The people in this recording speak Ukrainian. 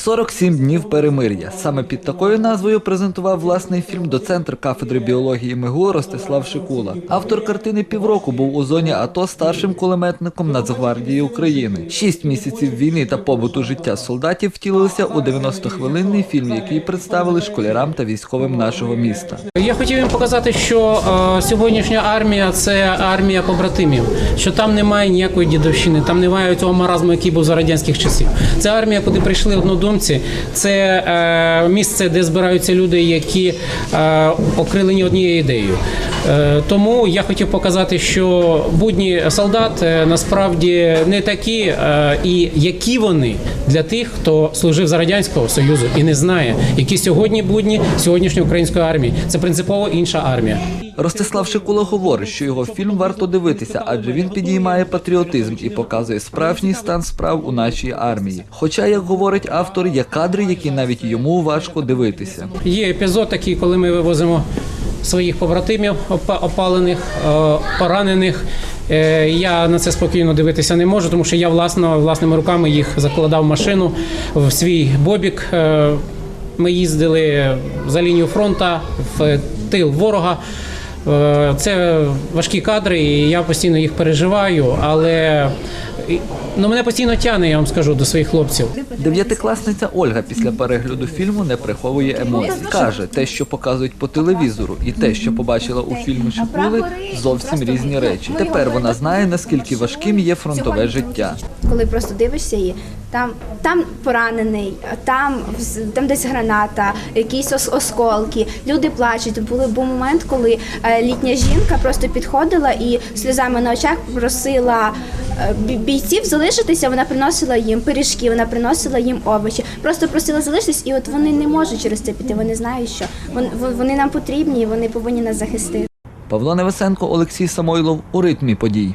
47 днів перемир'я. Саме під такою назвою презентував власний фільм доцентр кафедри біології МИГУ Ростислав Шикула. Автор картини півроку був у зоні АТО старшим кулеметником Нацгвардії України. Шість місяців війни та побуту життя солдатів втілилися у 90-хвилинний фільм, який представили школярам та військовим нашого міста. Я хотів їм показати, що е, сьогоднішня армія це армія побратимів, що там немає ніякої дідовщини, там немає цього маразму, який був за радянських часів. Це армія, куди прийшли однодумці. Це е, місце, де збираються люди, які е, окрилені однією ідеєю. Е, тому я хотів показати, що будні солдат насправді не такі, і які вони для тих, хто служив за радянського союзу і не знає, які сьогодні будні сьогоднішньої української армії. Це принципово інша армія. Ростислав Шикула говорить, що його фільм варто дивитися, адже він підіймає патріотизм і показує справжній стан справ у нашій армії. Хоча, як говорить автор, є кадри, які навіть йому важко дивитися. Є епізод такий, коли ми вивозимо своїх побратимів опа- опалених, е, поранених. Е, Я на це спокійно дивитися не можу, тому що я власно власними руками їх закладав в машину в свій бобік. Е, Ми їздили за лінію фронту в тил ворога. Е, Це важкі кадри, і я постійно їх переживаю, але ну, мене постійно тягне, я вам скажу, до своїх хлопців. Дев'ятикласниця Ольга після перегляду фільму не приховує емоцій. Каже, те, що показують по телевізору, і те, що побачила у фільмі Шикули, зовсім різні речі. Тепер вона знає, наскільки важким є фронтове життя. коли просто дивишся її, там, там поранений, там, там десь граната, якісь ос- осколки, люди плачуть. Були був момент, коли е, літня жінка просто підходила і сльозами на очах просила е, бійців залишитися. Вона приносила їм пиріжки, вона приносила їм овочі. Просто просила залишитись, і от вони не можуть через це піти. Вони знають, що вон- вон- вони нам потрібні, і вони повинні нас захистити. Павло Невесенко, Олексій Самойлов у ритмі подій.